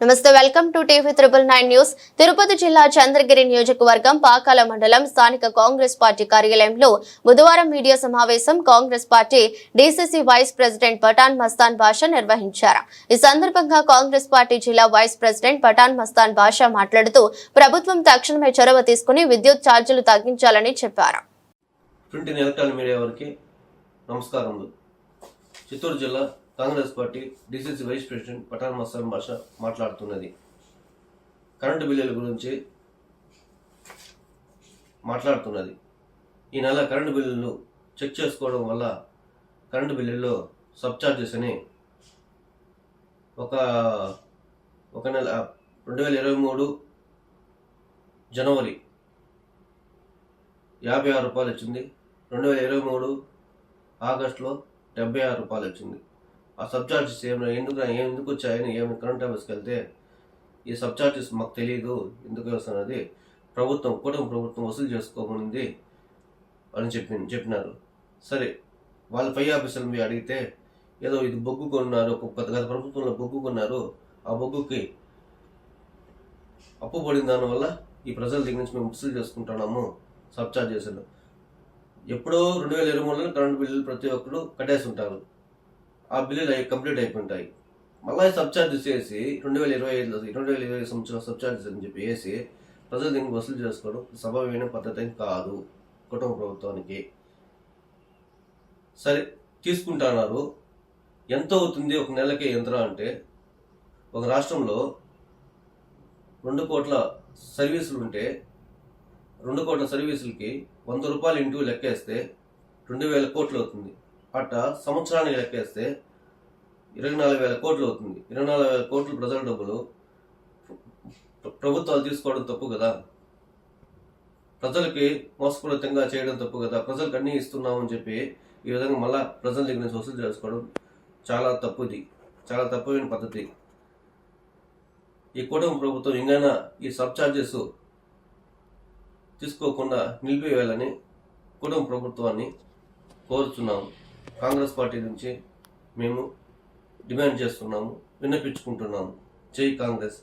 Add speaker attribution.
Speaker 1: నమస్తే welcome to TV triple nine news. Tirupati జిల్లా చంద్రగిరి నియోజకవర్గం పాకాల మండలం స్థానిక కాంగ్రెస్ పార్టీ కార్యాలయంలో బుధవారం మీడియా సమావేశం Congress party DCC vice president Pathan Mastan Basha నిర్వహించారు. ఈ సందర్భంగా కాంగ్రెస్ పార్టీ జిల్లా వైస్ ప్రెసిడెంట్ పఠాన్ మస్తాన్ బాషా మాట్లాడుతూ ప్రభుత్వం తక్షణమే చొరవ తీసుకుని విద్యుత్ ఛార్జీలు తగ్గించాలని చెప్పారు.
Speaker 2: చిత్తూరు జిల్లా Congress party DCC vice president Pathan Mastan Basha మాట్లాడుతున్నది. కరెంటు బిల్లుల గురించి మాట్లాడుతున్నది. ఈ నెల కరెంటు బిల్లులు చెక్ చేసుకోవడం వల్ల కరెంటు బిల్లుల్లో సబ్ ఛార్జెస్ అని ఒక ఒక నెల రెండు వేల ఇరవై మూడు జనవరి యాభై ఆరు రూపాయలు వచ్చింది రెండు వేల ఇరవై మూడు ఆగస్టులో డెబ్బై ఆరు రూపాయలు వచ్చింది ఆ సబ్ చార్జెస్ ఏమైనా ఎందుకు ఎందుకు వచ్చాయని ఏమైనా కరెంట్ అఫైర్స్కి వెళ్తే ఈ సబ్ చార్జెస్ మాకు తెలియదు ఎందుకు వస్తున్నది? ప్రభుత్వం కుటుంబ ప్రభుత్వం వసూలు చేసుకోమనింది అని చెప్పి చెప్పినారు. సరే వాళ్ళ పై ఆఫీసర్లు మీరు అడిగితే ఏదో ఇది బొగ్గు కొన్నారు ఒక గత గత ప్రభుత్వంలో బొగ్గు కొన్నారు ఆ బొగ్గుకి అప్పు పడిన దానివల్ల ఈ ప్రజల దగ్గర నుంచి మేము వసూలు చేసుకుంటున్నాము సబ్ ఛార్జెస్లు ఎప్పుడో రెండు వేల ఇరవై మూడులో కరెంట్ బిల్లులు ప్రతి ఒక్కరు కట్టేసి ఉంటారు. ఆ బిల్లులు అవి కంప్లీట్ అయిపోయింటాయి. మళ్ళీ సబ్ ఛార్జెస్ వేసి రెండు వేల ఇరవై ఐదులో రెండు వేల ఇరవై సంవత్సరం సబ్ ఛార్జెస్ అని చెప్పి వేసి ప్రజలు దగ్గర వసూలు చేసుకోవడం సభమైన పద్ధతి కాదు కుటుంబ ప్రభుత్వానికి. సరే తీసుకుంటున్నారు. ఎంత అవుతుంది ఒక నెలకి ఎంత అంటే ఒక రాష్ట్రంలో రెండు కోట్ల సర్వీసులు ఉంటే రెండు కోట్ల సర్వీసులకి వంద రూపాయలు ఇంటూ లెక్కేస్తే రెండు వేల కోట్లు అవుతుంది. అట్ట సంవత్సరానికి లెక్కేస్తే ఇరవై నాలుగు వేల కోట్లు అవుతుంది. ఇరవై నాలుగు వేల కోట్లు ప్రజల డబ్బులు. ప్రభుత్వాలు తీసుకోవడం తప్పు కదా? ప్రజలకి మోసపూరితంగా చేయడం తప్పు కదా? ప్రజలకు అన్నీ ఇస్తున్నామని చెప్పి ఈ విధంగా మళ్ళా ప్రజల దగ్గర నుంచి వసూలు చేసుకోవడం చాలా తప్పుది చాలా తప్పైన పద్ధతి. ఈ కుటుంబ ప్రభుత్వం ఇంకైనా ఈ సబ్ ఛార్జెస్ తీసుకోకుండా నిలిపివేయాలని కుటుంబ ప్రభుత్వాన్ని కోరుతున్నాము. కాంగ్రెస్ పార్టీ నుంచి మేము డిమాండ్ చేస్తున్నాము విన్నపించుకుంటున్నాము. జై కాంగ్రెస్.